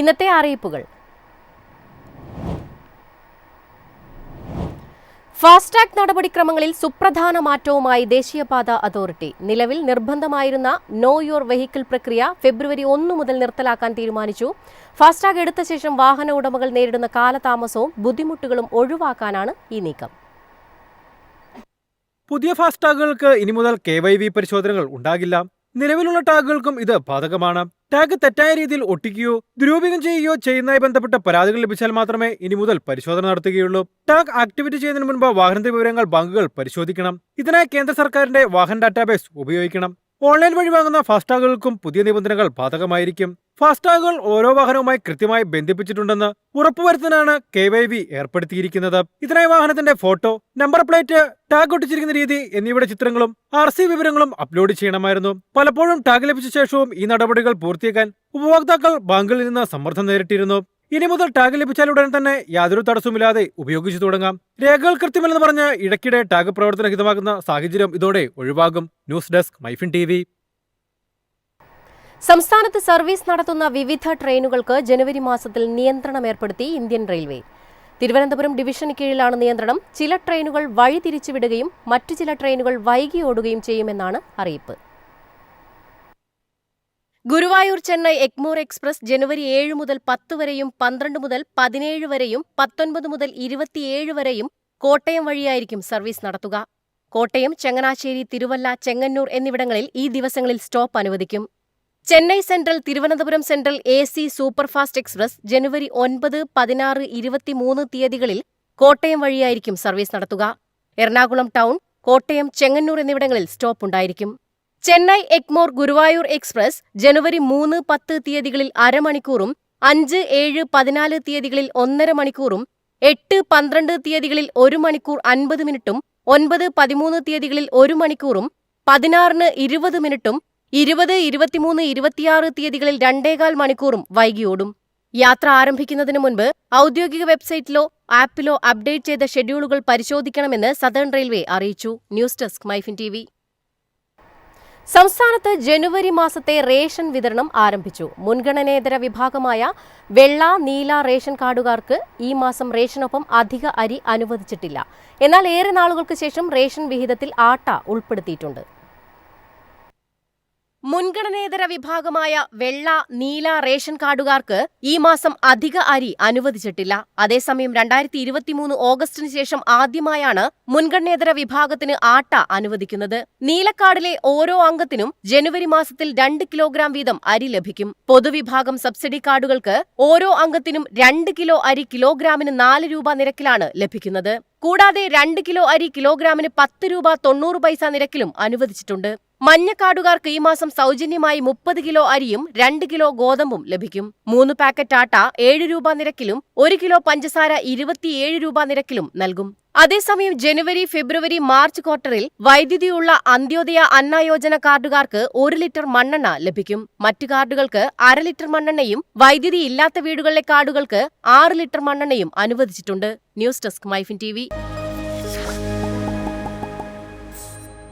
ഇന്നത്തെ അറിയിപ്പുകൾ. ഫാസ്ടാഗ് നടപടിക്രമങ്ങളിൽ സുപ്രധാന മാറ്റവുമായി ദേശീയപാത അതോറിറ്റി. നിലവിൽ നിർബന്ധമായിരുന്ന നോ യുവർ വെഹിക്കിൾ പ്രക്രിയ ഫെബ്രുവരി ഒന്ന് മുതൽ നിർത്തലാക്കാൻ തീരുമാനിച്ചു. ഫാസ്ടാഗ് എടുത്ത ശേഷം വാഹന ഉടമകൾ നേരിടുന്ന കാലതാമസവും ബുദ്ധിമുട്ടുകളും ഒഴിവാക്കാനാണ് ഈ നീക്കം. പുതിയ ഫാസ്ടാഗുകൾക്ക് ഇനി മുതൽ കെ വൈ വി പരിശോധനകൾ ഉണ്ടാകില്ല. നിലവിലുള്ള ടാഗുകൾക്കും ഇത് ബാധകമാണ്. ടാഗ് തെറ്റായ രീതിയിൽ ഒട്ടിക്കുകയോ ദുരൂപയോഗം ചെയ്യുകയോ ചെയ്യുന്നതായി ബന്ധപ്പെട്ട പരാതികൾ ലഭിച്ചാൽ മാത്രമേ ഇനി മുതൽ പരിശോധന നടത്തുകയുള്ളൂ. ടാഗ് ആക്ടിവേറ്റ് ചെയ്യുന്നതിന് മുൻപ് വാഹനത്തിന്റെ വിവരങ്ങൾ ബാങ്കുകൾ പരിശോധിക്കണം. ഇതിനായി കേന്ദ്ര സർക്കാരിന്റെ വാഹന ഡാറ്റാബേസ് ഉപയോഗിക്കണം. ഓൺലൈൻ വഴി വാങ്ങുന്ന ഫാസ്ടാഗുകൾക്കും പുതിയ നിബന്ധനകൾ ബാധകമായിരിക്കും. ഫാസ്ടാഗുകൾ ഓരോ വാഹനവുമായി കൃത്യമായി ബന്ധിപ്പിച്ചിട്ടുണ്ടെന്ന് ഉറപ്പുവരുത്താനാണ് കെ വൈ വി ഏർപ്പെടുത്തിയിരിക്കുന്നത്. ഇതിനായി വാഹനത്തിന്റെ ഫോട്ടോ നമ്പർ പ്ലേറ്റ് ടാഗ് ഒട്ടിച്ചിരിക്കുന്ന രീതി എന്നിവയുടെ ചിത്രങ്ങളും ആർ സി വിവരങ്ങളും അപ്ലോഡ് ചെയ്യണമായിരുന്നു. പലപ്പോഴും ടാഗ് ലഭിച്ച ശേഷവും ഈ നടപടികൾ പൂർത്തിയാക്കാൻ ഉപഭോക്താക്കൾ ബാങ്കിൽ നിന്ന് സമ്മർദ്ദം നേരിട്ടിരുന്നു. ഇനി മുതൽ ടാഗ് ലഭിച്ചാൽ ഉടൻ തന്നെ യാതൊരു തടസ്സവുമില്ലാതെ ഉപയോഗിച്ചു തുടങ്ങാം. രേഖകൾ കൃത്യമല്ലെന്ന് പറഞ്ഞ് ഇടയ്ക്കിടെ ടാഗ് പ്രവർത്തനഹിതമാകുന്ന സാഹചര്യം ഇതോടെ ഒഴിവാകും. ന്യൂസ് ഡെസ്ക് മൈഫിൻ ടി സംസ്ഥാനത്ത് സർവീസ് നടത്തുന്ന വിവിധ ട്രെയിനുകൾക്ക് ജനുവരി മാസത്തിൽ നിയന്ത്രണം ഏർപ്പെടുത്തി ഇന്ത്യൻ റെയിൽവേ. തിരുവനന്തപുരം ഡിവിഷന് കീഴിലാണ് നിയന്ത്രണം. ചില ട്രെയിനുകൾ വഴി തിരിച്ചുവിടുകയും മറ്റു ചില ട്രെയിനുകൾ വൈകി ഓടുകയും ചെയ്യുമെന്നാണ് അറിയിപ്പ്. ഗുരുവായൂർ ചെന്നൈ എഗ്മോർ എക്സ്പ്രസ് ജനുവരി ഏഴ് മുതൽ പത്ത് വരെയും പന്ത്രണ്ട് മുതൽ പതിനേഴ് വരെയും പത്തൊൻപത് മുതൽ ഇരുപത്തിയേഴ് വരെയും കോട്ടയം വഴിയായിരിക്കും സർവീസ് നടത്തുക. കോട്ടയം ചങ്ങനാശ്ശേരി തിരുവല്ല ചെങ്ങന്നൂർ എന്നിവിടങ്ങളിൽ ഈ ദിവസങ്ങളിൽ സ്റ്റോപ്പ് അനുവദിക്കും. Chennai central Thiruvananthapuram central A C superfast express ജനുവരി ഒൻപത് പതിനാറ് ഇരുപത്തിമൂന്ന് തീയതികളിൽ കോട്ടയം വഴിയായിരിക്കും സർവീസ് നടത്തുക. എറണാകുളം ടൗൺ കോട്ടയം ചെങ്ങന്നൂർ എന്നിവിടങ്ങളിൽ സ്റ്റോപ്പ് ഉണ്ടായിരിക്കും. ചെന്നൈ എഗ്മോർ ഗുരുവായൂർ എക്സ്പ്രസ് ജനുവരി മൂന്ന് പത്ത് തീയതികളിൽ അരമണിക്കൂറും അഞ്ച് ഏഴ് പതിനാല് തീയതികളിൽ ഒന്നര മണിക്കൂറും എട്ട് പന്ത്രണ്ട് തീയതികളിൽ ഒരു മണിക്കൂർ അൻപത് മിനിറ്റും ഒൻപത് പതിമൂന്ന് തീയതികളിൽ ഒരു മണിക്കൂറും പതിനാറിന് ഇരുപത് മിനിറ്റും ഇരുപത് ഇരുപത്തിമൂന്ന് ഇരുപത്തിയാറ് തീയതികളിൽ രണ്ടേകാൽ മണിക്കൂറും വൈകിയോടും. യാത്ര ആരംഭിക്കുന്നതിന് മുൻപ് ഔദ്യോഗിക വെബ്സൈറ്റിലോ ആപ്പിലോ അപ്ഡേറ്റ് ചെയ്ത ഷെഡ്യൂളുകൾ പരിശോധിക്കണമെന്ന് സതേൺ റെയിൽവേ അറിയിച്ചു. ന്യൂസ് ഡെസ്ക് മൈഫിൻ ടി സംസ്ഥാനത്ത് ജനുവരി മാസത്തെ റേഷൻ വിതരണം ആരംഭിച്ചു. മുൻഗണനേതര വിഭാഗമായ വെള്ള നീല റേഷൻ കാർഡുകാർക്ക് ഈ മാസം റേഷനൊപ്പം അധിക അരി അനുവദിച്ചിട്ടില്ല. എന്നാൽ ഏറെ നാളുകൾക്ക് ശേഷം റേഷൻ വിഹിതത്തിൽ ആട്ട ഉൾപ്പെടുത്തിയിട്ടുണ്ട്. മുൻഗണനേതര വിഭാഗമായ വെള്ള നീല റേഷൻ കാർഡുകാർക്ക് ഈ മാസം അധിക അരി അനുവദിച്ചിട്ടില്ല. അതേസമയം രണ്ടായിരത്തി ഇരുപത്തിമൂന്ന് ഓഗസ്റ്റിന് ശേഷം ആദ്യമായാണ് മുൻഗണനേതര വിഭാഗത്തിന് ആട്ട അനുവദിക്കുന്നത്. നീലക്കാർഡിലെ ഓരോ അംഗത്തിനും ജനുവരി മാസത്തിൽ രണ്ട് കിലോഗ്രാം വീതം അരി ലഭിക്കും. പൊതുവിഭാഗം സബ്സിഡി കാർഡുകൾക്ക് ഓരോ അംഗത്തിനും രണ്ട് കിലോ അരി കിലോഗ്രാമിന് നാല് രൂപ നിരക്കിലാണ് ലഭിക്കുന്നത്. കൂടാതെ രണ്ട് കിലോ അരി കിലോഗ്രാമിന് പത്ത് രൂപ തൊണ്ണൂറ് പൈസ നിരക്കിലും അനുവദിച്ചിട്ടുണ്ട്. മഞ്ഞക്കാടുകാർക്ക് ഈ മാസം സൗജന്യമായി മുപ്പത് കിലോ അരിയും രണ്ട് കിലോ ഗോതമ്പും ലഭിക്കും. മൂന്ന് പാക്കറ്റ് ആട്ട ഏഴ് രൂപ നിരക്കിലും ഒരു കിലോ പഞ്ചസാര ഇരുപത്തിയേഴ് രൂപ നിരക്കിലും നൽകും. അതേസമയം ജനുവരി ഫെബ്രുവരി മാർച്ച് ക്വാർട്ടറിൽ വൈദ്യുതിയുള്ള അന്ത്യോദയ അന്ന യോജന കാർഡുകാർക്ക് ഒരു ലിറ്റർ മണ്ണെണ്ണ ലഭിക്കും. മറ്റു കാർഡുകൾക്ക് അര ലിറ്റർ മണ്ണെണ്ണയും വൈദ്യുതി ഇല്ലാത്ത വീടുകളിലെ കാർഡുകൾക്ക് ആറ് ലിറ്റർ മണ്ണെണ്ണയും അനുവദിച്ചിട്ടുണ്ട്. News desk MyFin T